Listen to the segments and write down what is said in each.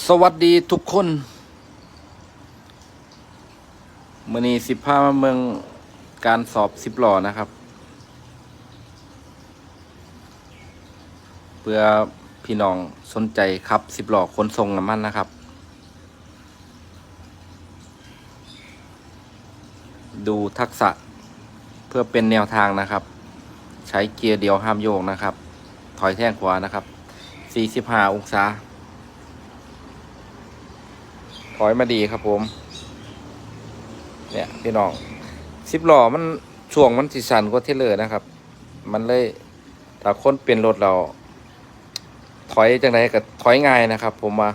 สวัสดีทุกคนมือนี้สิบห้ามาเมืองการสอบสิบหล่อนะครับ เพื่อพี่น้องสนใจครับสิบหล่อขนส่งน้ำมันนะครับ ดูทักษะเพื่อเป็นแนวทางนะครับ ใช้เกียร์เดียวห้ามโยกนะครับ ถอยแท่งขวานะครับ 45 องศา ถอยมาดีครับผม เนี่ยพี่น้องสิบล้อมันช่วงมันสิสันกว่าเทเลอร์นะครับ มันเลยถ้าคนเป็นรถเรา ถอยจังไรก็ถอยง่ายนะครับ ผมว่า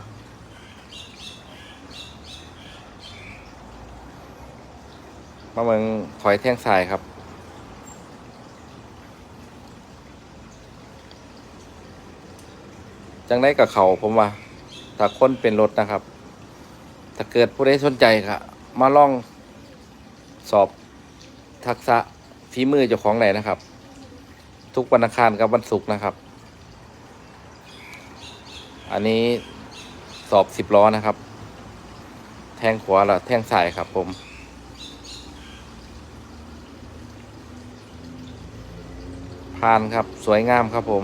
มาเมืองถอยแท่งสายครับจังไรกับเขาผมว่าถ้าคนเป็นรถนะครับ ถ้าเกิดผู้ใดสนใจก็มาลองสอบทักษะฝีมือเจ้าของไหนนะครับ ทุกวันอังคารกับวันศุกร์นะครับ อันนี้สอบสิบล้อนะครับ แทงขวาละแทงซ้ายครับผมผ่านครับสวยงามครับผม